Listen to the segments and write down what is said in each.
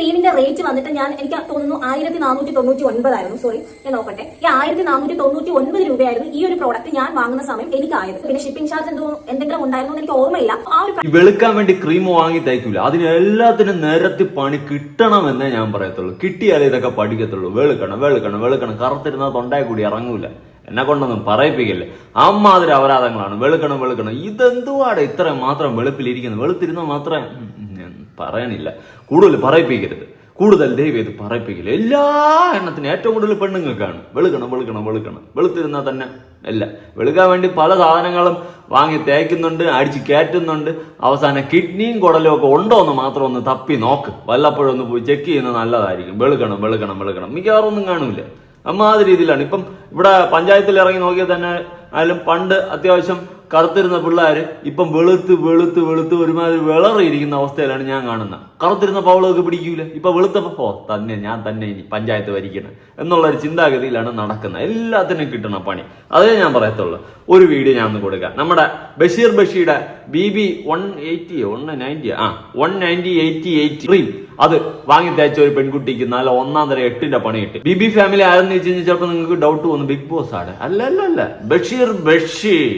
ക്രീമിന്റെ rate വന്നിട്ട് ഞാൻ എനിക്ക് തോന്നുന്നു ആയിരത്തി നാനൂറ്റി തൊണ്ണൂറ്റി ഒൻപതായിരുന്നു സോറി ഞാൻ നോക്കട്ടെ. ഈ ആയിരത്തി നാനൂറ്റി തൊണ്ണൂറ്റി ഒൻപത് രൂപയായിരുന്നു ഈ ഒരു പ്രോഡക്റ്റ് ഞാൻ വാങ്ങുന്ന സമയം എനിക്കായത്. പിന്നെ ഷിപ്പിംഗ് ചാർജ് എന്തോ എന്തെങ്കിലും ഉണ്ടായിരുന്നു എനിക്ക് ഓർമ്മയില്ല. ആ ഒരു വെളുക്കാൻ വേണ്ടി ക്രീം വാങ്ങി തയ്ക്കൂല. അതിന് എല്ലാത്തിനും നിരത്തി പണി കിട്ടണമെന്നേ ഞാൻ പറയത്തുള്ളൂ. കിട്ടിയാലേ ഇതൊക്കെ പഠിക്കത്തുള്ളൂ. വെളുക്കണം വെളുക്കണം വെളുക്കണം. കറുത്തിരുന്ന തൊണ്ടായി കൂടി ഇറങ്ങൂല. എന്നെ കൊണ്ടൊന്നും പറയിപ്പിക്കല്ലേ. അമ്മാതിരി അപരാധങ്ങളാണ്. വെളുക്കണം വെളുക്കണം. ഇതെന്തുവാടെ? ഇത്ര മാത്രം വെളുപ്പിലിരിക്കുന്നത്. വെളുത്തിരുന്ന മാത്രം ഉം, ഞാൻ പറയണില്ല കൂടുതൽ പറയിപ്പിക്കരുത്. കൂടുതൽ ദൈവം ഇത് പറയിപ്പിക്കില്ല. എല്ലാ എണ്ണത്തിനും ഏറ്റവും കൂടുതൽ പെണ്ണുങ്ങൾക്കാണ്. വെളുക്കണം വെളുക്കണം വെളുക്കണം. വെളുത്തിരുന്നാൽ തന്നെ അല്ല. വെളുക്കാൻ വേണ്ടി പല സാധനങ്ങളും വാങ്ങി തേക്കുന്നുണ്ട് അടിച്ച് കയറ്റുന്നുണ്ട്. അവസാനം കിഡ്നിയും കുടലും ഒക്കെ ഉണ്ടോ എന്ന് മാത്രം ഒന്ന് തപ്പി നോക്ക്. വല്ലപ്പോഴും ഒന്ന് പോയി ചെക്ക് ചെയ്യുന്നത് നല്ലതായിരിക്കും. വെളുക്കണം വെളുക്കണം വെളുക്കണം. മിക്കവാറും ഒന്നും അമ്മാതിരി രീതിയിലാണ്. ഇപ്പം ഇവിടെ പഞ്ചായത്തിൽ ഇറങ്ങി നോക്കിയാൽ തന്നെ ആയാലും പണ്ട് അത്യാവശ്യം കറുത്തിരുന്ന പിള്ളേർ ഇപ്പം വെളുത്ത് വെളുത്ത് വെളുത്ത് ഒരുമാതിരി വിളറിയിരിക്കുന്ന അവസ്ഥയിലാണ് ഞാൻ കാണുന്നത് കറുത്തിരുന്ന പവളൊക്കെ പിടിക്കൂല? ഇപ്പം വെളുത്തപ്പോ ഓ തന്നെ ഞാൻ തന്നെ ഇനി പഞ്ചായത്ത് ഭരിക്കണം. എന്നുള്ള ഒരു ചിന്താഗതിയിലാണ് നടക്കുന്നത് എല്ലാത്തിനും കിട്ടണം പണി. അതേ ഞാൻ പറയത്തുള്ളൂ. ഒരു വീഡിയോ ഞാൻ ഒന്ന് കൊടുക്കാം. നമ്മുടെ Basheer ബഷീയുടെ B B one eighty one ninety ആ one ninety eighty eight cream അത് വാങ്ങി തേച്ച ഒരു പെൺകുട്ടിക്ക് നല്ല ഒന്നാം തരം എട്ടിന്റെ പണി കിട്ടി. ബി ബി ഫാമിലി ആരെന്ന് വെച്ച് കഴിഞ്ഞാൽ ചിലപ്പോൾ നിങ്ങൾക്ക് ഡൗട്ട് വന്നു. ബിഗ് ബോസ് ആണ് അല്ല അല്ല അല്ല. ബഷീർ ബഷീർ.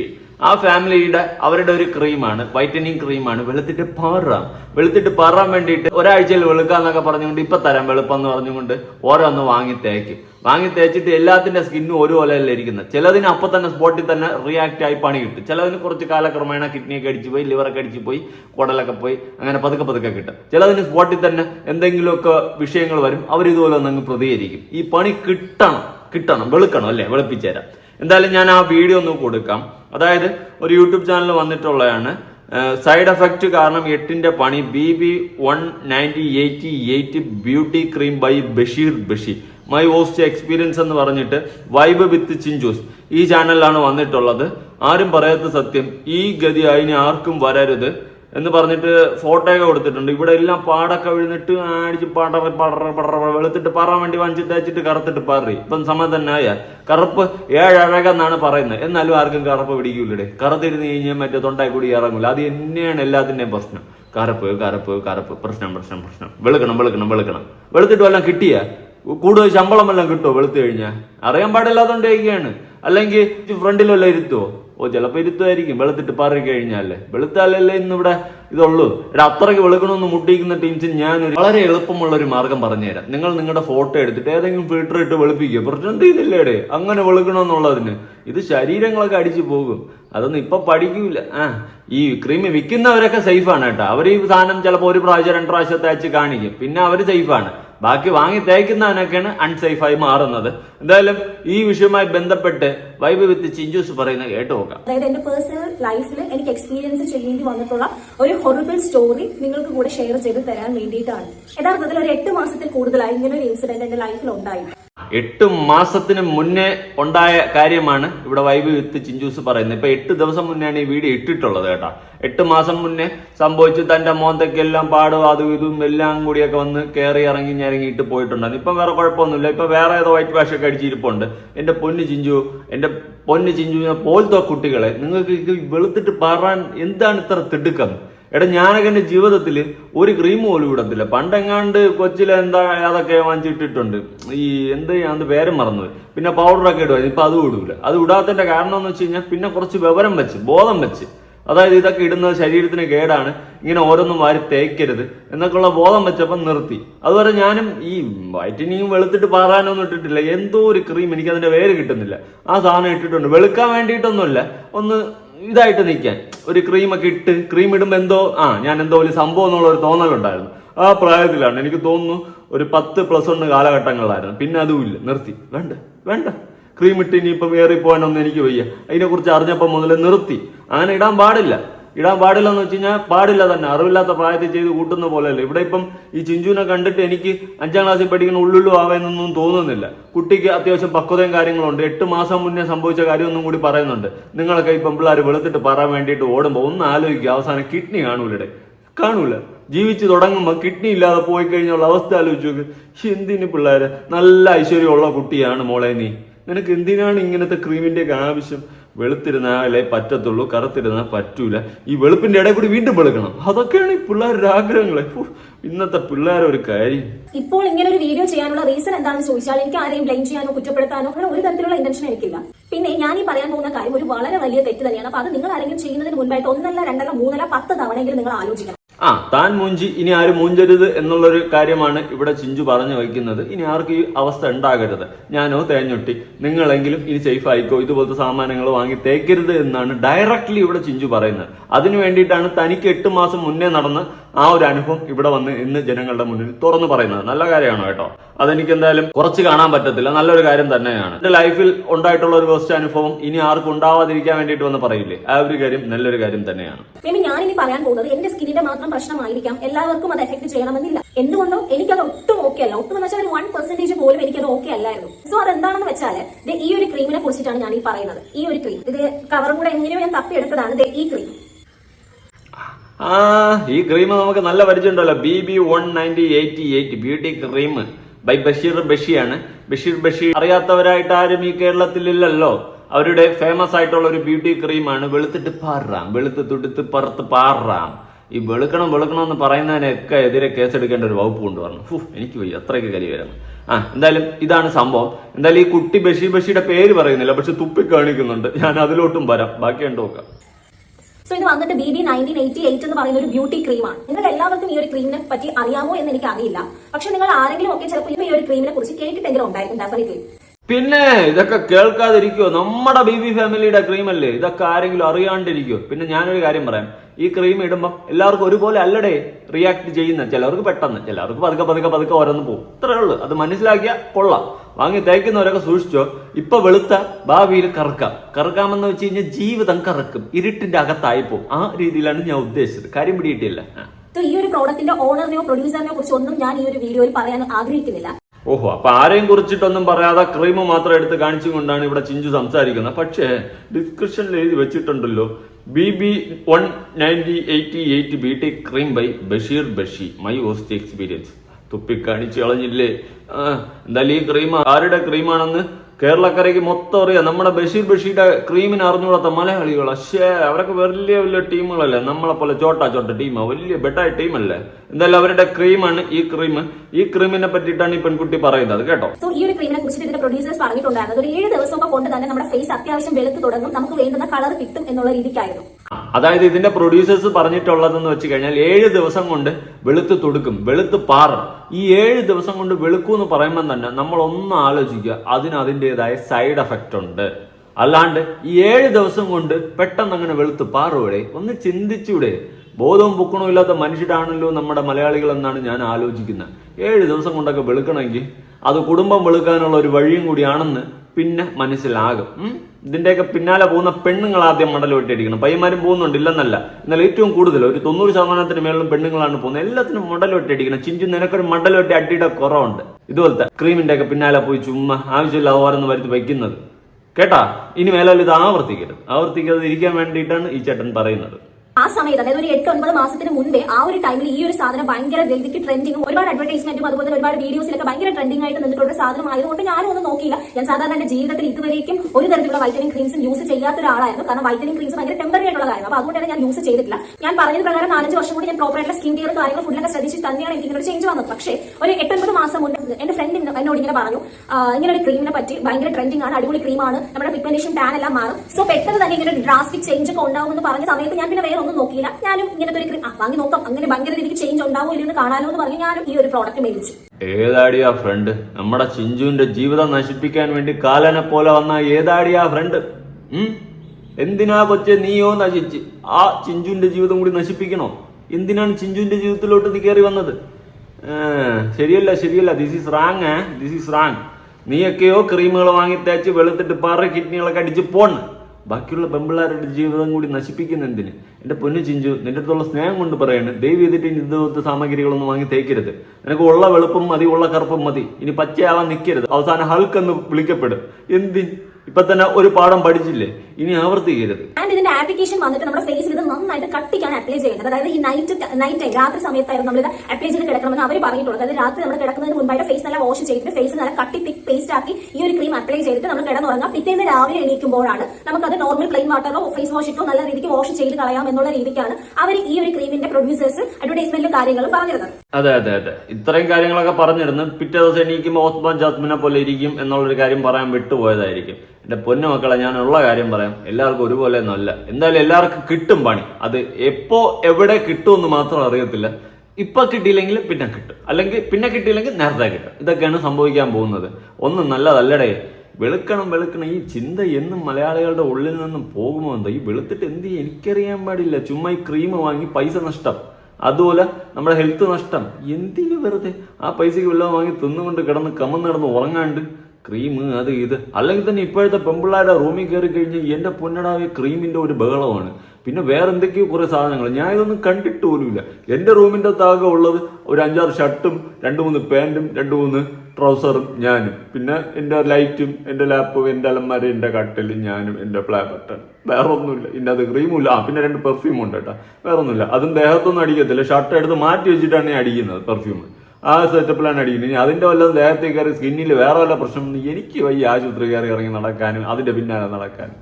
ആ ഫാമിലിയുടെ അവരുടെ ഒരു ക്രീമാണ് വൈറ്റനിങ് ക്രീമാണ് വെളുത്തിട്ട് പാറാം. വെളുത്തിട്ട് പാറാൻ വേണ്ടിയിട്ട് ഒരാഴ്ചയിൽ വെളുക്കാന്നൊക്കെ പറഞ്ഞുകൊണ്ട് ഇപ്പൊ തരാം വെളുപ്പെന്ന് പറഞ്ഞുകൊണ്ട് ഓരോന്ന് വാങ്ങി തേക്കും. വാങ്ങി തേച്ചിട്ട് എല്ലാത്തിന്റെ സ്കിന്നും ഒരുപോലെയല്ല ഇരിക്കുന്നത്. ചിലതിന് അപ്പൊ തന്നെ സ്പോട്ടിൽ തന്നെ റിയാക്ട് ആയി പണി കിട്ടും. ചിലതിന് കുറച്ച് കാലക്രമേണ കിഡ്നിയൊക്കെ അടിച്ചു പോയി ലിവറൊക്കെ അടിച്ചു പോയി കുടലൊക്കെ പോയി അങ്ങനെ പതുക്കെ പതുക്കെ കിട്ടും. ചിലതിന് സ്പോട്ടിൽ തന്നെ എന്തെങ്കിലുമൊക്കെ വിഷയങ്ങൾ വരും അവർ ഇതുപോലെ ഒന്ന് അങ്ങ് പ്രതികരിക്കും. ഈ പണി കിട്ടണം കിട്ടണം വെളുക്കണം അല്ലേ? വെളുപ്പിച്ചേരാം. എന്തായാലും ഞാൻ ആ വീഡിയോ ഒന്ന് കൊടുക്കാം. അതായത് ഒരു യൂട്യൂബ് ചാനൽ വന്നിട്ടുള്ളതാണ്. സൈഡ് എഫക്റ്റ് കാരണം എട്ടിന്റെ പണി B B one ninety eighty eight beauty cream by Basheer Basheer. My worst experience എന്ന് പറഞ്ഞിട്ട് വൈബ് വിത്ത് ചിഞ്ചൂസ് ഈ ചാനലിലാണ് വന്നിട്ടുള്ളത്. ആരും പറയാത്ത സത്യം ഈ ഗതി അതിന് ആർക്കും വരരുത്. എന്ന് പറഞ്ഞിട്ട് ഫോട്ടോയൊക്കെ കൊടുത്തിട്ടുണ്ട്. ഇവിടെ എല്ലാം പാടൊക്കെ വിഴുന്നിട്ട് അടിച്ച് പടറ പടറ പടറ വെളുത്തിട്ട് പാറാൻ വേണ്ടി വാങ്ങിച്ചിട്ട് അയച്ചിട്ട് കറുത്തിട്ട് പാറി. ഇപ്പം ആയാൽ കറുപ്പ് ഏഴഴകെന്നാണ് പറയുന്നത്. എന്നാലും ആർക്കും കറുപ്പ് പിടിക്കൂലേ കറുത്തിരുന്ന് കഴിഞ്ഞാൽ മറ്റേ തൊണ്ടായി കൂടി ഇറങ്ങൂല. അത് തന്നെയാണ് എല്ലാത്തിന്റെയും പ്രശ്നം. കറുപ്പ് കറുപ്പ് കറുപ്പ്. പ്രശ്നം പ്രശ്നം പ്രശ്നം. വെളുക്കണം വെളുക്കണം വെളുക്കണം. വെളുത്തിട്ട് വല്ലതും കിട്ടിയ? കൂടുതൽ ശമ്പളം എല്ലാം കിട്ടുമോ വെളുത്തു കഴിഞ്ഞാൽ അറിയാൻ പാടില്ലാത്തോണ്ടേക്കാണ് അല്ലെങ്കിൽ ഫ്രണ്ടിലെല്ലാം ഇരുത്തുമോ ഓ ചിലപ്പോൾ ഇരുത്തുമായിരിക്കും. വെളുത്തിട്ട് പാറി കഴിഞ്ഞാലേ. വെളുത്താലല്ലേ ഇന്നിവിടെ ഇതുള്ളൂ. ഒരു അത്രയ്ക്ക് വെളുക്കണമെന്ന് മുട്ടിക്കുന്ന ടീംസിന് ഞാൻ വളരെ എളുപ്പമുള്ള ഒരു മാർഗം പറഞ്ഞുതരാം. നിങ്ങൾ നിങ്ങളുടെ ഫോട്ടോ എടുത്തിട്ട് ഏതെങ്കിലും ഫിൽറ്റർ ഇട്ട് വെളുപ്പിക്കുക പ്രശ്നം തീരില്ലേടെ അങ്ങനെ വെളുക്കണമെന്നുള്ളതിന് ഇത് ശരീരങ്ങളൊക്കെ അടിച്ചു പോകും. അതൊന്നും ഇപ്പൊ പഠിക്കൂല. ആ ഈ ക്രീം വിൽക്കുന്നവരൊക്കെ സേഫാണ് കേട്ടോ. അവർ ഈ സാധനം ചിലപ്പോൾ ഒരു പ്രാവശ്യം രണ്ട് പ്രാവശ്യം തേച്ച് കാണിക്കും. പിന്നെ അവർ സേഫാണ് ബാക്കി വാങ്ങി തേക്കുന്നവനൊക്കെയാണ് അൺസേഫായി മാറുന്നത്. എന്തായാലും ഈ വിഷയവുമായി ബന്ധപ്പെട്ട് വൈബ് വിത്ത് ചിഞ്ചൂസ് പറയുന്നത് കേട്ടു നോക്കാം. അതായത് എന്റെ പേഴ്സണൽ ലൈഫിൽ എനിക്ക് എക്സ്പീരിയൻസ് ചെയ്യേണ്ടി വന്നിട്ടുള്ള ഒരു ഹൊറിബിൾ സ്റ്റോറി നിങ്ങൾക്ക് കൂടെ ഷെയർ ചെയ്ത് തരാൻ വേണ്ടിയിട്ടാണ്. യഥാർത്ഥത്തിൽ ഒരു എട്ട് മാസത്തിൽ കൂടുതലായി ഇങ്ങനെ ഒരു ഇൻസിഡന്റ് എന്റെ ലൈഫിൽ ഉണ്ടായി. എട്ട് മാസത്തിന് മുന്നേ ഉണ്ടായ കാര്യമാണ് ഇവിടെ വൈബ് വിത്ത് ചിഞ്ചൂസ് പറയുന്നത്. ഇപ്പൊ എട്ട് ദിവസം മുന്നേയാണ് ഈ വീഡിയോ ഇട്ടിട്ടുള്ളത് കേട്ടാ. എട്ട് മാസം മുന്നേ സംഭവിച്ച് തന്റെ മോന്തക്കെല്ലാം പാടും അതും ഇതും എല്ലാം കൂടിയൊക്കെ വന്ന് കയറി ഇറങ്ങി ഞരങ്ങിയിട്ട് പോയിട്ടുണ്ടായിരുന്നു. ഇപ്പം വേറെ കുഴപ്പമൊന്നുമില്ല. ഇപ്പൊ വേറെ ഏതോ വൈറ്റ് വാഷ് ഒക്കെ അടിച്ചിരിപ്പുണ്ട്. എന്റെ പൊന്ന് ചിഞ്ചു എന്റെ പൊന്ന് ചിഞ്ചു പോലത്തെ കുട്ടികളെ നിങ്ങൾക്ക് വെളുത്തിട്ട് പറയാൻ എന്താണ് ഇത്ര തിടുക്കം? എടാ ഞാനൊക്കെ എന്റെ ജീവിതത്തിൽ ഒരു ക്രീം പോലും ഇടത്തില്ല. പണ്ടെങ്ങാണ്ട് കൊച്ചിലെ എന്താ അതൊക്കെ വാങ്ങിച്ചിട്ടിട്ടുണ്ട്. ഈ എന്ത് അത് പേരും മറന്നു പിന്നെ പൗഡറൊക്കെ ഇടുവായിരുന്നു. ഇപ്പൊ അതും ഇടൂല. അത് ഇടാത്തതിന്റെ കാരണം എന്ന് വെച്ച് കഴിഞ്ഞാൽ പിന്നെ കുറച്ച് വിവരം വെച്ച് ബോധം വെച്ച്. അതായത് ഇതൊക്കെ ഇടുന്നത് ശരീരത്തിന് കേടാണ്. ഇങ്ങനെ ഓരോന്നും വാരി തേക്കരുത് എന്നൊക്കെയുള്ള ബോധം വെച്ചപ്പം നിർത്തി. അതുപോലെ ഞാനും ഈ വൈറ്റനിങ് വെളുത്തിട്ട് പാറാനൊന്നും ഇട്ടിട്ടില്ല. എന്തോ ഒരു ക്രീം എനിക്ക് അതിന്റെ പേര് കിട്ടുന്നില്ല. ആ സാധനം ഇട്ടിട്ടുണ്ട്. വെളുക്കാൻ വേണ്ടിയിട്ടൊന്നുമല്ല. ഒന്ന് ഇതായിട്ട് നിൽക്കാൻ. ഒരു ക്രീമൊക്കെ ഇട്ട് ക്രീം ഇടുമ്പോൾ എന്തോ ആ ഞാൻ എന്തോ ഒരു സംഭവം എന്നുള്ള ഒരു തോന്നലുണ്ടായിരുന്നു. ആ പ്രായത്തിലാണ്. എനിക്ക് തോന്നുന്നു ഒരു പത്ത് പ്ലസ് ഒന്ന് കാലഘട്ടങ്ങളിലായിരുന്നു പിന്നെ അതുമില്ല. നിർത്തി. വേണ്ട. വേണ്ട. ക്രീം ഇട്ട് ഇനിയിപ്പം ഏറിപ്പോയെന്നൊന്നും എനിക്ക് വയ്യ. അതിനെക്കുറിച്ച് അറിഞ്ഞപ്പം മുതൽ നിർത്തി. അങ്ങനെ ഇടാൻ പാടില്ല. ഇടാൻ പാടില്ല എന്ന് വെച്ച് കഴിഞ്ഞാൽ പാടില്ല തന്നെ. അറിവില്ലാത്ത പ്രായത്തിൽ ചെയ്ത് കൂട്ടുന്ന പോലെയല്ല. ഇവിടെ ഇപ്പം ഈ ചിഞ്ചുവിനെ കണ്ടിട്ട് എനിക്ക് അഞ്ചാം ക്ലാസ്സിൽ പഠിക്കുന്ന ഉള്ളുള്ളു ആവാനൊന്നും തോന്നുന്നില്ല. കുട്ടിക്ക് അത്യാവശ്യം പക്വതയും കാര്യങ്ങളുണ്ട്. എട്ട് മാസം മുന്നേ സംഭവിച്ച കാര്യമൊന്നും കൂടി പറയുന്നുണ്ട്. നിങ്ങളൊക്കെ ഇപ്പം പിള്ളേർ വെളുത്തിട്ട് പറയാൻ വേണ്ടിയിട്ട് ഓടുമ്പോൾ ഒന്ന് ആലോചിക്കുക അവസാനം കിഡ്നി കാണൂലടെ കാണൂല. ജീവിച്ചു തുടങ്ങുമ്പോൾ കിഡ്നി ഇല്ലാതെ പോയി കഴിഞ്ഞുള്ള അവസ്ഥ ആലോചിച്ച് നോക്ക്. എന്തിന് പിള്ളേര്? നല്ല ഐശ്വര്യമുള്ള കുട്ടിയാണ് മോളെ നീ. നിനക്ക് എന്തിനാണ് ഇങ്ങനത്തെ ക്രീമിന്റെ ഒക്കെ ആവശ്യം? വെളുത്തിരുന്നാലേ പറ്റത്തുള്ളൂ കറുത്തിരുന്നാൽ പറ്റൂല. ഈ വെളുപ്പിന്റെ ഇടയിൽ കൂടി വീണ്ടും വെളുക്കണം. അതൊക്കെയാണ് ഈ പിള്ളേരുടെ ആഗ്രഹങ്ങൾ ഇന്നത്തെ പിള്ളേരെ ഒരു കാര്യം. ഇപ്പോൾ ഇങ്ങനെ ഒരു വീഡിയോ ചെയ്യാനുള്ള റീസൺ എന്താണെന്ന് ചോദിച്ചാൽ എനിക്ക് ആരെയും ബ്ലെയിം ചെയ്യാനോ കുറ്റപ്പെടുത്താനോ അങ്ങനെ ഒരു തരത്തിലുള്ള ഇന്റൻഷൻ എനിക്കില്ല. പിന്നെ ഞാൻ ഈ പറയാൻ പോകുന്ന കാര്യം ഒരു വളരെ വലിയ തെറ്റ് തന്നെയാണ്. അപ്പൊ അത് നിങ്ങൾ ആരെങ്കിലും ചെയ്യുന്നതിന് മുൻപായിട്ട് ഒന്നല്ല രണ്ടല്ല മൂന്നല്ല പത്ത് തവണയെങ്കിലും നിങ്ങൾ ആലോചിക്കണം. ആ താൻ മൂഞ്ചി ഇനി ആരും മൂഞ്ചരുത് എന്നുള്ളൊരു കാര്യമാണ് ഇവിടെ ചിഞ്ചു പറഞ്ഞു വയ്ക്കുന്നത്. ഇനി ആർക്കും ഈ അവസ്ഥ ഉണ്ടാകരുത്. ഞാനോ തേഞ്ഞൊട്ടി നിങ്ങളെങ്കിലും ഇനി സേഫ് ആയിക്കോ ഇതുപോലത്തെ സാമാനങ്ങൾ വാങ്ങി തേക്കരുത് എന്നാണ് ഡയറക്റ്റ്ലി ഇവിടെ ചിഞ്ചു പറയുന്നത്. അതിനു വേണ്ടിയിട്ടാണ് തനിക്ക് എട്ട് മാസം മുന്നേ നടന്ന ആ ഒരു അനുഭവം ഇവിടെ വന്ന് ഇന്ന് ജനങ്ങളുടെ മുന്നിൽ തുറന്നു പറയുന്നത്. നല്ല കാര്യമാണ് കേട്ടോ? അതെനിക്ക് എന്തായാലും കുറച്ച് കാണാൻ പറ്റത്തില്ല. നല്ലൊരു കാര്യം തന്നെയാണ്. എന്റെ ലൈഫിൽ ഉണ്ടായിട്ടുള്ള ഒരു വേസ്റ്റ് അനുഭവം ഇനി ആർക്കും ഉണ്ടാവാതിരിക്കാൻ വേണ്ടിയിട്ട് വന്ന് പറയില്ലേ? ആ ഒരു കാര്യം നല്ലൊരു കാര്യം തന്നെയാണ്. ഞാനിനി പറയാൻ പോകുന്നത് എന്റെ സ്കിന്നിന്റെ മാത്രം പ്രശ്നമായിരിക്കാം. എല്ലാവർക്കും അത് എഫക്ട് ചെയ്യണമെന്നില്ല. എന്തുകൊണ്ടോ എനിക്കത് ഒട്ടും ഓക്കെ അല്ല. ഒട്ടും എന്ന് വെച്ചാൽ വൺ പെർസെന്റേജ് പോലും എനിക്കത് ഓക്കെ അല്ലായിരുന്നു. സോ അതെന്താണെന്ന് വെച്ചാൽ ഈ ഒരു ക്രീമിനെ കുറിച്ചിട്ടാണ് ഞാൻ ഈ പറയുന്നത്. ഈ ഒരു ക്രീം ഇത് കവറും കൂടെ എങ്ങനെയോ ഞാൻ തപ്പിയെടുത്തതാണ് ഈ ക്രീം ആ ഈ ക്രീം നമുക്ക് നല്ല പരിചയമുണ്ടല്ലോ. B B one ninety eighty eight beauty cream by Basheer ബഷിയാണ് Basheer Basheer അറിയാത്തവരായിട്ട് ആരും ഈ കേരളത്തിലില്ലല്ലോ. അവരുടെ ഫേമസ് ആയിട്ടുള്ള ഒരു ബ്യൂട്ടി ക്രീമാണ് വെളുത്തിട്ട് പാറാം. വെളുത്ത് തുടുത്ത് പറത്ത് പാറാം. ഈ വെളുക്കണം വെളുക്കണം എന്ന് പറയുന്നതിനൊക്കെ എതിരെ കേസെടുക്കേണ്ട ഒരു വകുപ്പ് കൊണ്ടുവരണം. ഫു എനിക്ക് വയ്യ അത്രയ്ക്ക് കലി വരണം ആ എന്തായാലും ഇതാണ് സംഭവം. എന്തായാലും ഈ കുട്ടി ബഷീർ ബഷിയുടെ പേര് പറയുന്നില്ല പക്ഷെ തുപ്പി കാണിക്കുന്നുണ്ട്. ഞാൻ അതിലോട്ടും വരാം. ബാക്കി കണ്ടു നോക്കാം. സോ ഇത് വന്നിട്ട് B B nineteen eighty eight എന്ന് പറയുന്ന ഒരു ബ്യൂട്ടി ക്രീമാണ് നിങ്ങൾ എല്ലാവർക്കും ഈ ഒരു ക്രീമിനെ പറ്റി അറിയാമോ എന്ന് എനിക്ക് അറിയില്ല പക്ഷെ നിങ്ങൾ ആരെങ്കിലും ഒക്കെ ചിലപ്പോൾ ഈ ഒരു ക്രീമിനെ കുറിച്ച് കേട്ടിട്ടെങ്കിലും ഉണ്ടായിരിക്കും ഡെഫിനറ്റ്ലി പിന്നെ ഇതൊക്കെ കേൾക്കാതിരിക്കോ നമ്മുടെ ബി ബി ഫാമിലിയുടെ ക്രീം അല്ലേ? ഇതൊക്കെ ആരെങ്കിലും അറിയാണ്ടിരിക്കോ പിന്നെ ഞാനൊരു കാര്യം പറയാം. ഈ ക്രീം ഇടുമ്പോൾ എല്ലാവർക്കും ഒരുപോലെ അല്ലടേ റിയാക്ട് ചെയ്യുന്ന ചിലവർക്ക് പെട്ടെന്ന് ചിലവർക്ക് പതുക്കെ പതുക്കെ പതുക്കെ ഓരോന്ന് പോകും. ഇത്രേ ഉള്ളൂ. അത് മനസ്സിലാക്കിയാൽ കൊള്ളാം. വാങ്ങി തേക്കുന്നവരൊക്കെ സൂക്ഷിച്ചോ? ഇപ്പൊ വെളുത്ത ഭാവിയിൽ കറക്കാം. കറക്കാമെന്ന് വെച്ച് കഴിഞ്ഞാൽ ജീവിതം കറക്കും. ഇരുട്ടിന്റെ അകത്തായി പോകും. ആ രീതിയിലാണ് ഞാൻ ഉദ്ദേശിച്ചത്. കാര്യം പിടിയിട്ടില്ല ഈ ഒരു പ്രോഡക്റ്റിന്റെ ഓണറിനെയോ പ്രൊഡ്യൂസറിനെയോ കുറിച്ച് ഒന്നും ഞാൻ ഈ ഒരു വീഡിയോയിൽ പറയാൻ ആഗ്രഹിക്കുന്നില്ല. ഓഹോ അപ്പൊ ആരെയും കുറിച്ചിട്ടൊന്നും പറയാതെ ക്രീം മാത്രം എടുത്ത് കാണിച്ചുകൊണ്ടാണ് ഇവിടെ ചിഞ്ചു സംസാരിക്കുന്നത്. പക്ഷേ ഡിസ്ക്രിപ്ഷനിൽ എഴുതി വെച്ചിട്ടുണ്ടല്ലോ B B one ninety eighty eight B T cream by Basheer Bashi my worst experience തുപ്പി കാണിച്ചു കളഞ്ഞില്ലേ? എന്തായാലും ഈ ക്രീം ആരുടെ ക്രീമാണെന്ന് കേരളക്കരയ്ക്ക് മൊത്തം അറിയാം. നമ്മുടെ ബഷീർ ബഷീറിന്റെ ക്രീമിന് അറിഞ്ഞുകൂടാത്ത മലയാളികൾ. അശേ അവരൊക്കെ വലിയ വലിയ ടീമുകളല്ലേ? നമ്മളെ പോലെ ചോട്ടാ ചോട്ട ടീമാ. വലിയ ബെറ്റായ ടീമല്ലേ? എന്തായാലും അവരുടെ ക്രീമാണ് ഈ ക്രീം ഈ ക്രീമിനെ പറ്റിയിട്ടാണ് ഈ പെൺകുട്ടി പറയുന്നത്. കേട്ടോ? ഈ ഒരു ക്രീമിനെ കുറിച്ചിട്ട് ഇതിന്റെ പ്രൊഡ്യൂസേഴ്സ് പറഞ്ഞിട്ടുണ്ടായിരുന്നത് ഒരു ഏഴ് ദിവസമൊക്കെ കൊണ്ട് തന്നെ നമ്മുടെ ഫേസ് അത്യാവശ്യം വെളുത്ത് തുടങ്ങും. നമുക്ക് വേണ്ടുന്ന കളർ കിട്ടും എന്നുള്ള രീതിക്കായിരുന്നു. അതായത് ഇതിന്റെ പ്രൊഡ്യൂസേഴ്സ് പറഞ്ഞിട്ടുള്ളതെന്ന് വെച്ച് കഴിഞ്ഞാൽ ഏഴ് ദിവസം കൊണ്ട് വെളുത്ത് തുടുക്കും വെളുത്ത് പാറും. ഈ ഏഴ് ദിവസം കൊണ്ട് വെളുക്കും എന്ന് പറയുമ്പോൾ തന്നെ നമ്മൾ ഒന്ന് ആലോചിക്കുക അതിന് അതിന്റെതായ സൈഡ് എഫക്റ്റ് ഉണ്ട്. അല്ലാണ്ട് ഈ ഏഴ് ദിവസം കൊണ്ട് പെട്ടെന്ന് അങ്ങനെ വെളുത്ത് പാറുവിടെ ഒന്ന് ചിന്തിച്ചൂടെ. ബോധവും പൊക്കണവും ഇല്ലാത്ത മനുഷ്യരാണല്ലോ നമ്മുടെ മലയാളികൾ എന്നാണ് ഞാൻ ആലോചിക്കുന്നത്. ഏഴ് ദിവസം കൊണ്ടൊക്കെ വെളുക്കണമെങ്കിൽ അത് കുടുംബം വെളുക്കാനുള്ള ഒരു വഴിയും കൂടിയാണെന്ന് പിന്നെ മനസ്സിലാകും. ഇതിന്റെയൊക്കെ പിന്നാലെ പോകുന്ന പെണ്ണുങ്ങൾ ആദ്യം മടൽ വെട്ടിയടിക്കണം. പയ്യന്മാരും പോകുന്നുണ്ട് ഇല്ലെന്നല്ല. എന്നാൽ ഏറ്റവും കൂടുതൽ ഒരു തൊണ്ണൂറ് ശതമാനത്തിന് മേളിലും പെണ്ണുങ്ങളാണ് പോകുന്നത്. എല്ലാത്തിനും മടൽ വെട്ടിയടിക്കണം. ചിഞ്ചു നിനക്കൊരു മടൽ വെട്ടി അടിയുടെ കുറവുണ്ട്. ഇതുപോലത്തെ ക്രീമിന്റെ ഒക്കെ പിന്നാലെ പോയി ചുമ്മാ ആവശ്യമില്ല ഓരോന്ന് വരുത്തി വയ്ക്കുന്നത്. കേട്ടാ? ഇനി മേലാൽ ഇത് ആവർത്തിക്കരുത്. ആവർത്തിക്കാതെ ഇരിക്കാൻ വേണ്ടിയിട്ടാണ് ഈ ചേട്ടൻ പറയുന്നത്. ആ സമയത്ത് അതായത് ഒരു എട്ട് ഒൻപത് മാസത്തിന് മുമ്പേ ആ ഒരു ടൈമിൽ ഈ ഒരു സാധനം ഭയങ്കര രീതിക്ക് ട്രെൻഡിങ്ങും ഒരുപാട് അഡ്വർടൈസ്മെന്റും അതുപോലെ തന്നെ ഒരുപാട് വീഡിയോസിലൊക്കെ ഭയങ്കര ട്രെൻഡിംഗ് ആയിട്ട് നിന്നിട്ടുള്ള സാധനം ആയതുകൊണ്ട് ഞാനും ഒന്നും നോക്കിയില്ല. ഞാൻ സാധാരണ എന്റെ ജീവിതത്തിൽ ഇതുവരേക്കും ഒരു തരത്തിലുള്ള വൈറ്റനിങ് ക്രീംസും യൂസ് ചെയ്യാത്ത ഒരാളായിരുന്നു കാരണം വൈറ്റനിങ് ക്രീംസ് ഭയങ്കര ടെമ്പററി ആയിട്ടുള്ള കാര്യം അപ്പൊ അതുകൊണ്ട് തന്നെ ഞാൻ യൂസ് ചെയ്തിട്ടില്ല. ഞാൻ പറഞ്ഞത് പ്രകാരം നാലഞ്ച് വർഷം കൂടി ഞാൻ പ്രോപ്പർ ആയിട്ടുള്ള സ്കിൻ കെയർ കാര്യങ്ങൾ ഫുഡൊക്കെ ശ്രദ്ധിച്ച് തന്നെയാണ് എനിക്ക് ഇങ്ങനെ ചേഞ്ച് വന്നത്. പക്ഷേ ഒരു എട്ടൊൻപത് മാസം മുന്നേ എന്റെ ഫ്രണ്ട് എന്നോട് ഇങ്ങനെ പറഞ്ഞു "ആ, ഇങ്ങനെ ഒരു ക്രീമിനെ പറ്റി ഭയങ്കര ട്രെൻഡിംഗ് ആണ് അടിപൊളി ക്രീമാണ് നമ്മുടെ പിഗ്മെന്റേഷൻ ടാൻ എല്ലാം മാറും. സോ പെട്ടെന്ന് തന്നെ ഇങ്ങനെ ഡ്രാസ്റ്റിക് ചേഞ്ച് ഒക്കെ ഉണ്ടാവുമെന്ന് പറഞ്ഞ സമയത്ത് ഞാൻ പിന്നെ വേറെ ഒന്നും നോക്കിയില്ല. ഞാനും ഇങ്ങനത്തെ ഒരു ആ വാങ്ങി നോക്കാം. അങ്ങനെ ഭയങ്കര രീതിക്ക് ചേഞ്ച് ഉണ്ടാവോ ഇല്ലെന്ന് കാണാലോ എന്ന് പറഞ്ഞ് ഞാനും ഈ ഒരു പ്രോഡക്റ്റ് മേടിച്ചു. ഏതാടിയാ ഫ്രണ്ട് നമ്മുടെ ചിഞ്ചുവിന്റെ ജീവിതം നശിപ്പിക്കാൻ വേണ്ടി കാലനെ പോലെ വന്ന ഏതാടിയാ ഫ്രണ്ട് എന്തിനാ കൊച്ചെ നീയോ നശിച്ച്? ആ ചിഞ്ചുവിന്റെ ജീവിതം കൂടി നശിപ്പിക്കണോ? എന്തിനാണ് ചിഞ്ചുവിന്റെ ജീവിതത്തിലോട്ട് നീ കയറി വന്നത്? ശരിയല്ല ശരിയല്ല. This is wrong this is wrong നീയൊക്കെയോ ക്രീമുകൾ വാങ്ങി തേച്ച് വെളുത്തിട്ട് പാറ കിഡ്നികളൊക്കെ അടിച്ച് പോണ് ബാക്കിയുള്ള പെമ്പിള്ളാരുടെ ജീവിതം കൂടി നശിപ്പിക്കുന്ന എന്തിന്? എന്റെ പൊന്നു ചിഞ്ചു നിന്റെ അടുത്തുള്ള സ്നേഹം കൊണ്ട് പറയാണ് ദയവ് ചെയ്തിട്ട് ഇനി ഇതുപോലത്തെ സാമഗ്രികളൊന്നും വാങ്ങി തേക്കരുത്. നിനക്ക് ഉള്ള വെളുപ്പം മതി ഉള്ള കറുപ്പം മതി. ഇനി പച്ചയാവാൻ നിൽക്കരുത് അവസാനം ഹൾക്ക് എന്ന് വിളിക്കപ്പെടും. എന്തിന് ഇപ്പൊ തന്നെ ഒരു പാഠം പഠിച്ചില്ലേ? ഇനി ആവർത്തിക്കരുത്. ആൻഡ് ഇതിന്റെ ആപ്ലിക്കേഷൻ വന്നിട്ട് നമ്മുടെ ഫേസിൽ ഇത് നന്നായിട്ട് കട്ടിക്കാണ് അപ്ലൈ ചെയ്യുന്നത്. അതായത് ഈ നൈറ്റ് നൈറ്റ് ടൈം രാത്രി സമയത്തായിരുന്നു നമ്മൾ ഇത് അപ്ലൈ ചെയ്ത് കിടക്കണമെന്ന് അവർ പറഞ്ഞിട്ടുള്ളത്. അതായത് രാത്രി നമ്മൾ കിടക്കുന്നതിന് മുമ്പായിട്ട് ഫേസ് നല്ല വാഷ് ചെയ്തിട്ട് ഫേസ് നല്ല കട്ടി തിക് പേസ്റ്റ് ആക്കി ഈ ഒരു ക്രീം അപ്ലൈ ചെയ്തിട്ട് നമ്മൾ കിടന്നുറങ്ങാം. പിറ്റേന്ന് രാവിലെ എണീക്കുമ്പോഴാണ് നമുക്കത് നോർമൽ പ്ലെയിൻ വാട്ടറോ ഫേസ് വാഷിട്ടോ നല്ല രീതിക്ക് വാഷ് ചെയ്ത് കളയാം എന്നുള്ള രീതിക്കാണ് അവർ ഈ ഒരു ക്രീമിന്റെ പ്രൊഡ്യൂസേഴ്സ് അഡ്വർടൈസ്മെന്റിലും കാര്യങ്ങളും പറഞ്ഞിരുന്നത്. അതെ അതെ അതെ. ഇത്രയും കാര്യങ്ങളൊക്കെ പറഞ്ഞിരുന്നു പിറ്റേ ദിവസം എണീക്കുമ്പോൾ ഓസ്മാൻ ജാസ്മിനെ പോലെ ഇരിക്കും എന്നുള്ളൊരു കാര്യം പറയാൻ വിട്ടുപോയതായിരിക്കും. എന്റെ പൊന്നു മക്കളെ ഞാൻ ഉള്ള കാര്യം പറയാം. എല്ലാവർക്കും ഒരുപോലെ നല്ല എന്തായാലും എല്ലാവർക്കും കിട്ടും പണി. അത് എപ്പോ എവിടെ കിട്ടുമെന്ന് മാത്രം അറിയത്തില്ല. ഇപ്പൊ കിട്ടിയില്ലെങ്കിൽ പിന്നെ കിട്ടും. അല്ലെങ്കിൽ പിന്നെ കിട്ടിയില്ലെങ്കിൽ നേരത്തെ കിട്ടും. ഇതൊക്കെയാണ് സംഭവിക്കാൻ പോകുന്നത്. ഒന്നും നല്ലതല്ലടേ. വെളുക്കണം വെളുക്കണം. ഈ ചിന്ത എന്നും മലയാളികളുടെ ഉള്ളിൽ നിന്നും പോകുമോ എന്താ? ഈ വെളുത്തിട്ട് എന്ത് എനിക്കറിയാൻ പാടില്ല. ചുമ്മാ ഈ ക്രീം വാങ്ങി പൈസ നഷ്ടം. അതുപോലെ നമ്മുടെ ഹെൽത്ത് നഷ്ടം. എന്തിനു വെറുതെ ആ പൈസക്ക് വല്ലതും വാങ്ങി തിന്നുകൊണ്ട് കിടന്ന് കമന്ന് കിടന്ന് ഉറങ്ങാണ്ട് ക്രീം അത് ഇത്. അല്ലെങ്കിൽ തന്നെ ഇപ്പോഴത്തെ പെമ്പിള്ളാരുടെ റൂമിൽ കയറി കഴിഞ്ഞ് എന്റെ പൊന്നടാവിയ ക്രീമിന്റെ ഒരു ബഹളമാണ്. പിന്നെ വേറെ എന്തൊക്കെയോ കുറേ സാധനങ്ങൾ. ഞാൻ ഇതൊന്നും കണ്ടിട്ട് പോലുമില്ല. എന്റെ റൂമിന്റെ താകെ ഉള്ളത് ഒരു അഞ്ചാറ് ഷർട്ടും രണ്ട് മൂന്ന് പാന്റും രണ്ട് മൂന്ന് ട്രൗസറും ഞാനും. പിന്നെ എന്റെ ലൈറ്റും എന്റെ ലാപ്പും എന്റെ അലമാര എന്റെ കട്ടലും ഞാനും എന്റെ പ്ലേ ബട്ടൺ. വേറെ ഒന്നുമില്ല ഇതിന്റെ അത് ക്രീമും ഇല്ല ആ പിന്നെ രണ്ട് പെർഫ്യൂം ഉണ്ട് കേട്ടോ. വേറെ ഒന്നുമില്ല അതും ദേഹത്തൊന്നും അടിക്കത്തില്ല. ഷർട്ട് എടുത്ത് മാറ്റി വെച്ചിട്ടാണ് ഞാൻ അടിക്കുന്നത് പെർഫ്യൂം ആ സെറ്റപ്പിലാണ് അടിക്കുന്നത്. ഇനി അതിന്റെ വല്ലതും ദേഹത്തേക്ക് കയറി സ്കിന്നിൽ വേറെ വല്ല പ്രശ്നം എനിക്ക് വയ്യ ആശുപത്രി കയറി ഇറങ്ങി നടക്കാനും അതിന്റെ പിന്നാലെ നടക്കാനും.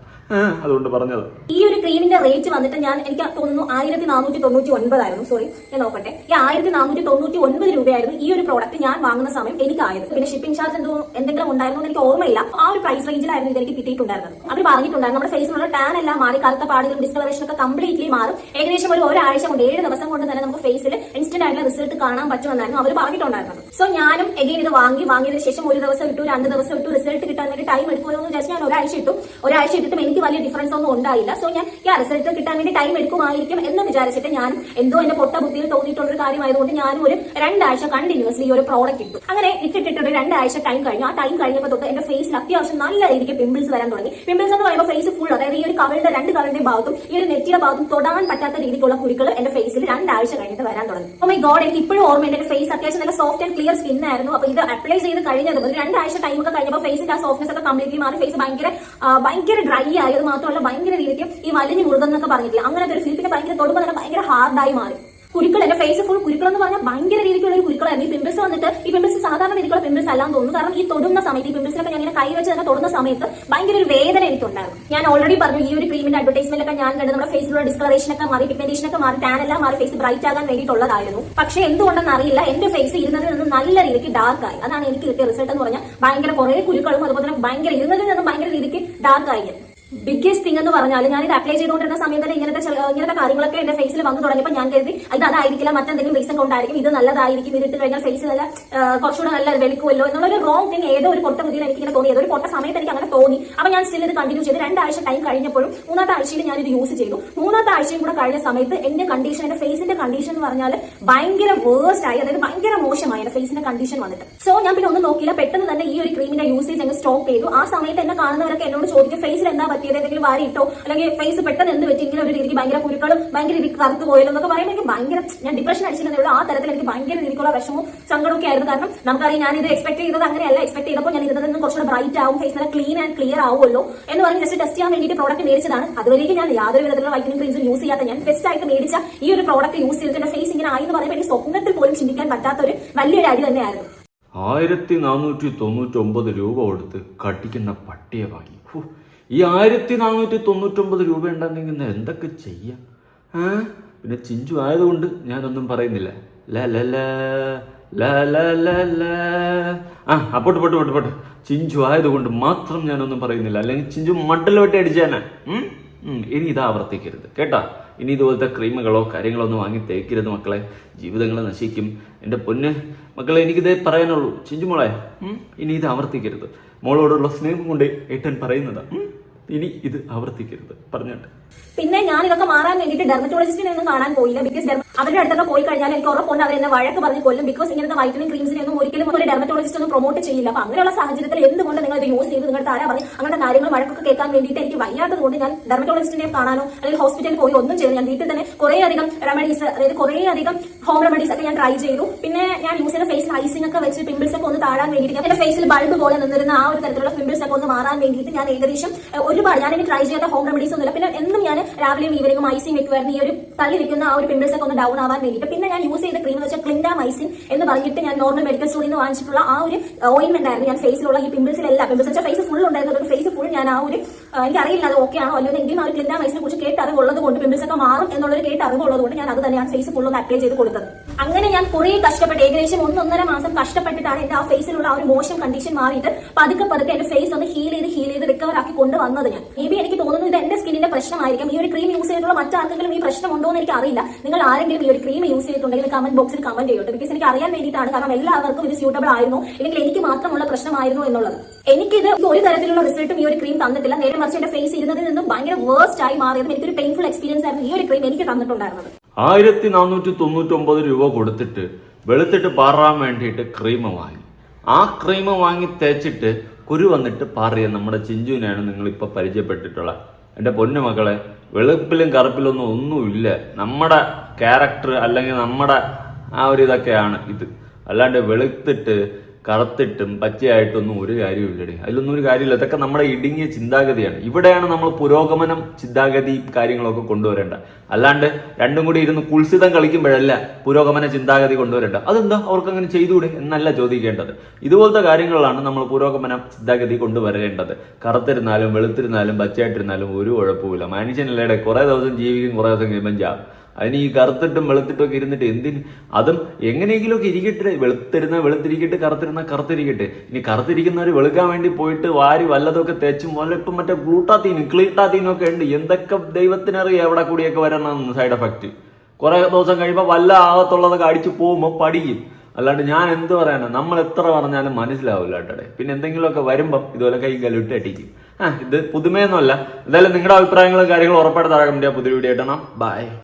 അതുകൊണ്ട് പറഞ്ഞത്. ഈ ഒരു ക്രീമിന്റെ റേറ്റ് വന്നിട്ട് ഞാൻ എനിക്ക് തോന്നുന്നു ആയിരത്തി നാനൂറ്റി തൊണ്ണൂറ്റി ഒൻപതായിരുന്നു സോറി ഞാൻ നോക്കട്ടെ. ഈ ആയിരത്തി നാനൂറ്റി തൊണ്ണൂറ്റി ഒൻപത് രൂപയായിരുന്നു ഈ ഒരു പ്രോഡക്റ്റ് ഞാൻ വാങ്ങുന്ന സമയം എനിക്കായത്. പിന്നെ ഷിപ്പിംഗ് ചാർജ് എന്തോ എന്തെങ്കിലും ഉണ്ടായിരുന്നു എന്ന് എനിക്ക് ഓർമ്മയില്ല. ആ ഒരു പ്രൈസ് റേഞ്ചിലായിരുന്നു ഇതെനിക്ക് കിട്ടിയിട്ടുണ്ടായിരുന്നത്. അവർ പറഞ്ഞിട്ടുണ്ടായിരുന്നു നമ്മുടെ ഫേസിലുള്ള ടാൻ എല്ലാം മാറി കറുത്ത പാടുകളും ഡിസ്കളറേഷൻ ഒക്കെ കംപ്ലീറ്റ്ലി മാറും. ഏകദേശം ഒരു ഒരാഴ്ച കൊണ്ട് ഏഴ് ദിവസം കൊണ്ട് തന്നെ നമുക്ക് ഫേസിൽ ഇൻസ്റ്റന്റ് ആയിട്ടുള്ള റിസൾട്ട് കാണാൻ പറ്റുമെന്നായിരുന്നു അവർ പറഞ്ഞിട്ടുണ്ടായിരുന്നത്. സോ ഞാനും എഗെയിൻ ഇത് വാങ്ങി വാങ്ങിയതിനു ശേഷം ഒരു ദിവസം ഇട്ടു രണ്ട് ദിവസം ഇട്ടു റിസൾട്ട് കിട്ടാൻ വേണ്ടി ടൈം എടുക്കുമല്ലോ എന്ന് വിചാരിച്ച് ഞാൻ ഒരാഴ്ച ഇട്ടു. ഒരാഴ്ച ഇട്ടിട്ടും എനിക്ക് വലിയ ഡിഫറൻസ് ഒന്നും ഉണ്ടായില്ല. സോ ഞാൻ ഈ റിസൾട്ട് കിട്ടാൻ വേണ്ടി ടൈം എടുക്കുമായിരിക്കും എന്ന് വിചാരിച്ചിട്ട് ഞാൻ എന്തോ എന്റെ പൊട്ട ബുദ്ധിയിൽ തോന്നിയിട്ടുള്ള ഒരു കാര്യമായതുകൊണ്ട് ഞാനും ഒരു രണ്ടാഴ്ച കണ്ടിന്യൂസ്ലി ഒരു പ്രോഡക്റ്റ് ഇട്ടു. അങ്ങനെ ഇട്ടിട്ടിട്ട് രണ്ടാഴ്ച ടൈം കഴിഞ്ഞു. ആ ടൈം കഴിഞ്ഞപ്പോൾ തൊട്ട് എന്റെ ഫേസിൽ അത്യാവശ്യം നല്ല രീതിക്ക് പിമ്പിൾസ് വരാൻ തുടങ്ങി. പിമ്പിൾസ് എന്ന് പറയുമ്പോൾ ഫേസ് ഫുൾ അതായത് ഈ ഒരു കവളുടെ രണ്ട് കവളുടെ ഭാഗത്തും ഈ ഒരു നെറ്റിയുടെ ഭാഗത്തും തൊടാൻ പറ്റാത്ത രീതിക്കുള്ള കുരുക്കൾ എന്റെ ഫേസിൽ രണ്ടാഴ്ച കഴിഞ്ഞിട്ട് വരാൻ തുടങ്ങി. ഓ മൈ ഗോഡ് എനിക്ക് ഇപ്പോഴും ഓർമ്മയുണ്ട്. എന്റെ ഫേസ് അത്യാവശ്യം നല്ല സോഫ്റ്റ് ആൻഡ് ക്ലിയർ സ്കിൻ ആയിരുന്നു. അപ്പൊ ഇത് അപ്ലൈ ചെയ്ത് കഴിഞ്ഞത് രണ്ടാഴ്ച ടൈം ഒക്കെ കഴിഞ്ഞപ്പോൾ ഫേസിന്റെ ആ സോഫ്റ്റ്നെസ് ഒക്കെ കംപ്ലീറ്റ്ലി മാറി. ഫേസ് ഭയങ്കര ഭയങ്കര ഡ്രൈ ആയി. അത് മാത്രമല്ല ഭയങ്കര രീതിക്ക് ഈ വലിഞ്ഞു മുറുതെന്നൊക്കെ പറഞ്ഞിട്ടില്ല? അങ്ങനത്തെ ഒരു ഫീൽ ഭയങ്കര തൊടുമ്പോൾ തന്നെ ഭയങ്കര ഹാർഡായി മാറി. കുരുക്കൾ എന്റെ ഫേസ് ഫുൾ കുരുക്കൾ എന്ന് പറഞ്ഞാൽ ഭയങ്കര രീതിക്കുള്ള ഒരു കുരുക്കളായിരുന്നു. ഈ പിമ്പിൾസ് വന്നിട്ട് ഈ പിമ്പിൾസ് സാധാരണ രീതിക്കുള്ള പിമ്പിൾസ് അല്ലാന്ന് തോന്നുന്നു. കാരണം ഈ തൊടുന്ന സമയത്ത് ഈ പിമ്പിൾസിനൊക്കെ ഞാൻ ഇങ്ങനെ കൈ വെച്ച് തന്നെ തൊടുന്ന സമയത്ത് ഭയങ്കര ഒരു വേദന എനിക്കുണ്ടായിരുന്നു. ഞാൻ ഓൾറെഡി പറഞ്ഞു ഈ ഒരു ക്രീമിന്റെ അഡ്വർടൈസ്മെന്റ് ഒക്കെ ഞാൻ കണ്ടത് നമ്മുടെ ഫേസിലുള്ള ഡിസ്കളറേഷൻ ഒക്കെ മാറി പിഗ്മെന്റേഷൻ ഒക്കെ മാറി ടാൻ എല്ലാം മാറി ഫേസ് ബ്രൈറ്റ് ആകാൻ വേണ്ടിയിട്ടുള്ളതായിരുന്നു. പക്ഷേ എന്തുകൊണ്ടെന്ന് അറിയില്ല. എന്റെ ഫേസ് ഇരുന്നതിൽ നിന്ന് നല്ല രീതിക്ക് ഡാർക്ക് ആയി. അതാണ് എനിക്ക് കിട്ടിയ റിസൾട്ട് എന്ന് പറഞ്ഞാൽ ഭയങ്കര കുറെ കുരുക്കളും അതുപോലെ തന്നെ ഭയങ്കര ഇരുന്നതിൽ നിന്നും ഭയങ്കര രീതിക്ക് ഡാർക്ക് ആയി. ബിഗ്ഗസ്റ്റ് തിങ് എന്ന് പറഞ്ഞാൽ ഞാൻ ഇത് അപ്ലൈ ചെയ്തുകൊണ്ടിരുന്ന സമയത്ത് തന്നെ ഇങ്ങനത്തെ ഇങ്ങനത്തെ കാര്യങ്ങളൊക്കെ എന്റെ ഫേസിൽ വന്നു തുടങ്ങിയപ്പോൾ ഞാൻ കരുതി ഇത് അതായിരിക്കില്ല മറ്റെന്തെങ്കിലും റീസൺ കൊണ്ടായിരിക്കും ഇത് നല്ലതായിരിക്കും ഇതിട്ട് കഴിഞ്ഞാൽ ഫേസ് നല്ല കുറച്ചുകൂടെ നല്ല വെളുക്കുമല്ലോ എന്നുള്ളൊരു റോങ് തിങ് ഏതോ ഒരു പൊട്ട മുതിയിൽ എനിക്ക് ഇങ്ങനെ തോന്നി. ഏതോ ഒരു പൊട്ട സമയത്ത് എനിക്ക് അങ്ങനെ തോന്നി. അപ്പൊ ഞാൻ സ്റ്റിൽ ഇത് കണ്ടിന്യൂ ചെയ്ത്. രണ്ടാഴ്ച ടൈം കഴിഞ്ഞപ്പോഴും മൂന്നാമത്തെ ആഴ്ചയിൽ ഞാൻ ഇത് യൂസ് ചെയ്തു. മൂന്നാമത്തെ ആഴ്ചയും കൂടെ കഴിഞ്ഞ സമയത്ത് എന്റെ കണ്ടീഷൻ എന്റെ ഫേസിന്റെ കണ്ടീഷൻ എന്ന് പറഞ്ഞാൽ ഭയങ്കര വേഴ്സ്റ്റ് ആയി അതായത് ഭയങ്കര മോശമായി എന്റെ ഫേസിന്റെ കണ്ടീഷൻ വന്നിട്ട്. സോ ഞാൻ പിന്നെ ഒന്നും നോക്കിയില്ല പെട്ടെന്ന് തന്നെ ഈ ഒരു ക്രീമിന്റെ യൂസേജ് അങ്ങ് സ്റ്റോപ്പ് ചെയ്തു. ആ സമയത്ത് എന്നെ കാണുന്നവരൊക്കെ എന്നോട് ചോദിക്കും ഫേസിൽ എന്താ പറ്റിയത്? എന്തെങ്കിലും വാരി ഇട്ടോ? അല്ലെങ്കിൽ ഫേസ് പെട്ടെന്ന് എന്ത് പറ്റി? ഇങ്ങനെ ഒരു രീതിക്ക് ഭയങ്കര കുരുക്കളും ഭയങ്കര രീതിക്ക് കറുത്ത് പോയല്ലോ എന്നൊക്കെ പറയുമ്പോൾ എനിക്ക് ഭയങ്കര ഞാൻ ഡിപ്രഷൻ അടിച്ചിരുന്നേ ഉള്ളൂ ആ തരത്തിൽ എനിക്ക് ഭയങ്കര രീതിക്കുള്ള വിഷമവും സങ്കടമൊക്കെ ആയിരുന്നു. കാരണം നമുക്കറിയാം ഞാൻ ഇത് എക്സ്പെക്ട് ചെയ്തത് അങ്ങനെയല്ല. എക്സ്പെക്ട് ചെയ്തപ്പോൾ ഞാൻ ഇതിൽ നിന്ന് കുറച്ചുകൂടെ ബ്രൈറ്റ് ആവും ഫേസ് നല്ല ക്ലീൻ ആൻഡ് ക്ലിയർ ആവുമല്ലോ എന്ന് പറഞ്ഞ് ജസ്റ്റ് ടെസ്റ്റ് ചെയ്യാൻ വേണ്ടിയിട്ട് പ്രോഡക്റ്റ് മേടിച്ചതാണ്. അതുവരേക്കും ഞാൻ യാതൊരു വിധത്തിലുള്ള വൈറ്റമിൻ ക്രീംസും യൂസ് ചെയ്യാത്ത ഞാൻ ബെസ്റ്റ് ആയിട്ട് മേടിച്ച ഈ ഒരു പ്രോഡക്റ്റ് യൂസ് ചെയ്തിട്ട് ഫേസ് ഇങ്ങനെ ആയി എന്ന് പറയുമ്പോൾ എനിക്ക് സ്വപ്നത്തിൽ പോലും ചിന്തിക്കാൻ പറ്റാത്ത ഒരു വലിയൊരു അടി തന്നെയായിരുന്നു. ആയിരത്തി നാനൂറ്റി തൊണ്ണൂറ്റി ഒമ്പത് രൂപ കൊടുത്ത് കടിക്കുന്ന പട്ടിയെ വാങ്ങി. ഈ ആയിരത്തി നാനൂറ്റി തൊണ്ണൂറ്റൊമ്പത് രൂപ ഉണ്ടെന്നെങ്കിൽ എന്തൊക്കെ ചെയ്യാം? ഏ? പിന്നെ ചിഞ്ചു ആയതുകൊണ്ട് ഞാനൊന്നും പറയുന്നില്ല. ല ല ല ല ല ല ല. ആ അപ്പോട്ട് പൊട്ട് പൊട്ട് പൊട്ട് ചിഞ്ചു ആയതുകൊണ്ട് മാത്രം ഞാനൊന്നും പറയുന്നില്ല. അല്ലെങ്കിൽ ചിഞ്ചു മണ്ടലോട്ട് അടിച്ചാനാ. ഇനി ഇത് ആവർത്തിക്കരുത്. കേട്ടാ? ഇനി ഇതുപോലത്തെ ക്രീമുകളോ കാര്യങ്ങളോ ഒന്നും വാങ്ങി തേക്കരുത് മക്കളെ. ജീവിതങ്ങൾ നശിക്കും. എന്റെ പൊന്ന് മക്കളെ എനിക്കിതേ പറയാനുള്ളൂ. ചിഞ്ചുമോളെ ഇനി ഇത് ആവർത്തിക്കരുത്. മോളോടുള്ള സ്നേഹം കൊണ്ട് ഏട്ടൻ പറയുന്നതാ. ഇനി ഇത് ആവർത്തിക്കരുത്. പറഞ്ഞോട്ടെ. പിന്നെ ഞാൻ ഇതൊക്കെ മാറാൻ വേണ്ടിയിട്ട് ഡെർമറ്റോളജിസ്റ്റിനെ ഒന്നും കാണാൻ പോയില്ല. ബിക്കോസ് അവരുടെ അടുത്തൊക്കെ പോയി കഴിഞ്ഞാൽ എനിക്ക് ഉറപ്പുണ്ട് അവർ എന്നെ വഴക്ക് പറഞ്ഞ് കൊല്ലും. ബിക്കോസ് ഇങ്ങനത്തെ വൈറ്റമിൻ ക്രീംസിനെ ഒന്നും ഒരിക്കലും ഒരു ഡെർമറ്റോളജിസ്റ്റ് ഒന്നും പ്രൊമോട്ട് ചെയ്യില്ല. അപ്പൊ അങ്ങനെയുള്ള സാഹചര്യത്തിൽ എന്തുകൊണ്ട് നിങ്ങൾ ഇത് യൂസ് ചെയ്ത്? നിങ്ങൾ താര പറഞ്ഞ്? അങ്ങനത്തെ കാര്യങ്ങൾ വഴക്കൊക്കെ കേൾക്കാൻ വേണ്ടിയിട്ട് എനിക്ക് വയ്യാത്തത് കൊണ്ട് ഞാൻ ഡെർമറ്റോളജിസ്റ്റിനെ കാണാനോ അല്ലെങ്കിൽ ഹോസ്പിറ്റലിൽ പോയി ഒന്നും ചെയ്തു ഞാൻ വീട്ടിൽ തന്നെ കുറേ അധികം റെമഡീസ് അതായത് കുറേ അധികം ഹോം റെമഡീസ് ഒക്കെ ഞാൻ ട്രൈ ചെയ്തു. പിന്നെ ഞാൻ യൂസ് ചെയ്യുന്ന ഫേസിൽ ഐസിംഗ് ഒക്കെ വെച്ച് പിമ്പിൾസ് ഒക്കെ ഒന്ന് താഴാൻ വേണ്ടിയിട്ട് എന്റെ ഫേസിൽ ബൾബ് പോലെ നിന്നിരുന്ന ആ ഒരു തരത്തിലുള്ള പിമ്പിൾസ് ഒക്കെ ഒന്ന് മാറാൻ വേണ്ടിയിട്ട് ഞാൻ ഏകദേശം ഒരുപാട് ഞാൻ ഇനി ട്രൈ ചെയ്യാത്ത ഹോം റെമഡീസ് ഒന്നുമില്ല. പിന്നെ എന്നും ഞാൻ രാവിലെയും ഈവനിങ്ങും ഐസിംഗ് വെക്കുമായിരുന്നു ഈ ഒരു തള്ളി വെക്കുന്ന ആ ഒരു പിമ്പിൾസ് ഒക്കെ ഒന്ന് ഡൗൺ ആവാൻ വേണ്ടിയിട്ട്. പിന്നെ ഞാൻ യൂസ് ചെയ്ത ക്രീം എന്ന് വെച്ചാൽ ക്ലിൻഡ മൈസിൻ എന്ന് പറഞ്ഞിട്ട് ഞാൻ നോർമൽ മെഡിക്കൽ സ്റ്റോറിൽ നിന്ന് വാങ്ങിച്ചിട്ടുള്ള ആ ഒരു ഓയിൻമെന്റ് ആയിരുന്നു. ഞാൻ ഫേസിലുള്ള ഈ പിമ്പിൾസിലെല്ലാം പിമ്പിൾസ് വെച്ചാൽ ഫേസ് ഫുൾ ഉണ്ടായിരുന്നു. ഫേസ് ഫുൾ ഞാൻ ആ ഒരു എനിക്ക് എനിക്കറിയില്ല അത് ഓക്കെ ആണോ അല്ലോ എങ്കിലും ആ ഒരു ക്ലിൻഡ മൈസിനെ കുറിച്ച് കേട്ടറിവുള്ളത് കൊണ്ട് പിമ്പിൾസ് ഒക്കെ മാറും എന്നുള്ളൊരു കേട്ട് അറിവുള്ളത് കൊണ്ട് ഞാൻ അത് തന്നെയാണ് ഫേസ് ഫുൾ ഒന്ന് അപ്ലൈ ചെയ്ത് കൊടുത്തത്. അങ്ങനെ ഞാൻ കുറേ കഷ്ടപ്പെട്ട് ഏകദേശം ഒന്നൊന്നര മാസം കഷ്ടപ്പെട്ടിട്ടാണ് എന്റെ ആ ഫേസിലുള്ള ആ ഒരു മോശം കണ്ടീഷൻ മാറിയിട്ട് പതുക്കെ പതുക്കെ എന്റെ ഫേസ് ഒന്ന് ഹീൽ ചെയ്ത് ഹീൽ ചെയ്ത് റിക്കവർ ആക്കി കൊണ്ടുവന്നത് ഞാൻ. മേ ബി എനിക്ക് തോന്നുന്നു ഇത് പ്രശ്നമായിരിക്കും. ഈ ഒരു ക്രീം യൂസ് ചെയ്തിട്ടുള്ള മറ്റാർക്കെങ്കിലും ഈ പ്രശ്നം ഉണ്ടോ എന്ന് എനിക്ക് അറിയില്ല നിങ്ങൾ ആരെങ്കിലും ഈ ഒരു ക്രീം യൂസ് ചെയ്തിട്ടുണ്ടെങ്കിൽ കമന്റ് ബോക്സിൽ കമന്റ് ചെയ്യട്ടെ. ബിക്കോസ് എനിക്ക് അറിയാൻ വേണ്ടിയിട്ടാണ് കാരണം എല്ലാവർക്കും ഇത് സ്യൂട്ടബിൾ ആയിരുന്നു. അല്ലെങ്കിൽ എനിക്ക് മാത്രമുള്ള പ്രശ്നമായിരുന്നു എന്നുള്ളത്. എനിക്കിത് ഒരു തരത്തിലുള്ള റിസൾട്ടും ഈ ഒരു ക്രീം തന്നിട്ടില്ല. നേരെ മറിച്ച് എന്റെ ഫേസ് ഇരുന്നതിൽ നിന്നും ഭയങ്കര വേർസ്റ്റ് ആയി മാറിയതും എനിക്കൊരു പെയിൻഫുൾ എക്സ്പീരിയൻസ് ആയിരുന്നു ഈ ഒരു ക്രീം എനിക്ക് തന്നിട്ടുണ്ടായിരുന്നത്. ആയിരത്തി നാനൂറ്റി തൊണ്ണൂറ്റി ഒമ്പത് രൂപ കൊടുത്തിട്ട് വെളുത്തിട്ട് പാറാൻ വേണ്ടിയിട്ട് ക്രീം വാങ്ങി. ആ ക്രീം വാങ്ങി തേച്ചിട്ട് കുരു വന്നിട്ട് പാറിയ നമ്മുടെ ചിഞ്ചുവിനെയാണ് നിങ്ങൾ ഇപ്പൊ പരിചയപ്പെട്ടിട്ടുള്ളത്. എന്റെ പൊന്നു മക്കളെ വെളുപ്പിലും കറുപ്പിലൊന്നും ഒന്നുമില്ല. നമ്മുടെ ക്യാരക്ടർ അല്ലെങ്കിൽ നമ്മുടെ ആ ഒരു ഇതൊക്കെയാണ് ഇത്. അല്ലാണ്ട് വെളുത്തിട്ട് കറുത്തിട്ടും പച്ചയായിട്ടൊന്നും ഒരു കാര്യമില്ലടി അതിലൊന്നും ഒരു കാര്യമില്ല. ഇതൊക്കെ നമ്മുടെ ഇടുങ്ങിയ ചിന്താഗതിയാണ്. ഇവിടെയാണ് നമ്മൾ പുരോഗമനം ചിന്താഗതി കാര്യങ്ങളൊക്കെ കൊണ്ടുവരേണ്ട. അല്ലാണ്ട് രണ്ടും കൂടി ഇരുന്ന് കുൽസിതം കളിക്കുമ്പോഴല്ല പുരോഗമന ചിന്താഗതി കൊണ്ടുവരേണ്ട. അതെന്താ? അവർക്ക് അങ്ങനെ ചെയ്തുകൂടെ എന്നല്ല ചോദിക്കേണ്ടത്. ഇതുപോലത്തെ കാര്യങ്ങളിലാണ് നമ്മൾ പുരോഗമന ചിന്താഗതി കൊണ്ടുവരേണ്ടത്. കറുത്തിരുന്നാലും വെളുത്തിരുന്നാലും പച്ചയായിട്ടിരുന്നാലും ഒരു കുഴപ്പമില്ല മനുഷ്യനല്ലേടെ കുറെ ദിവസം ജീവിക്കും കുറെ ദിവസം കഴിയുമ്പം ചാവും. അതിന് ഈ കറുത്തിട്ടും വെളുത്തിട്ടും ഒക്കെ ഇരുന്നിട്ട് എന്തിന്? അതും എങ്ങനെയെങ്കിലുമൊക്കെ ഇരിക്കട്ടെ. വെളുത്തിരുന്ന വെളുത്തിരിക്കട്ടെ കറുത്തിരുന്ന കറുത്തിരിക്കട്ടെ. ഇനി കറുത്തിരിക്കുന്നവർ വെളുക്കാൻ വേണ്ടി പോയിട്ട് വാരി വല്ലതൊക്കെ തേച്ചും വല്ല ഇപ്പം മറ്റേ ഗ്ലൂട്ടാത്തീനും ക്ലീട്ടാത്തീനും ഒക്കെ ഉണ്ട്. എന്തൊക്കെ ദൈവത്തിനറിയാം എവിടെ കൂടിയൊക്കെ വരണം സൈഡ് എഫക്റ്റ് കുറെ ദിവസം കഴിയുമ്പോൾ വല്ല ആകത്തുള്ളതൊക്കെ അടിച്ചു പോകുമ്പോൾ പഠിക്കും. അല്ലാണ്ട് ഞാൻ എന്ത് പറയാനാ? നമ്മൾ എത്ര പറഞ്ഞാലും മനസ്സിലാവില്ല കേട്ടോ പിന്നെ എന്തെങ്കിലുമൊക്കെ വരുമ്പം ഇതുപോലെ കൈ കലിട്ട് അടിക്കും. ആ ഇത് പുതുമയൊന്നുമല്ല. എന്തായാലും നിങ്ങളുടെ അഭിപ്രായങ്ങളും കാര്യങ്ങളും ഉറപ്പായിട്ട് താഴെ പുതിയ വീഡിയോ ഇടണം ബൈ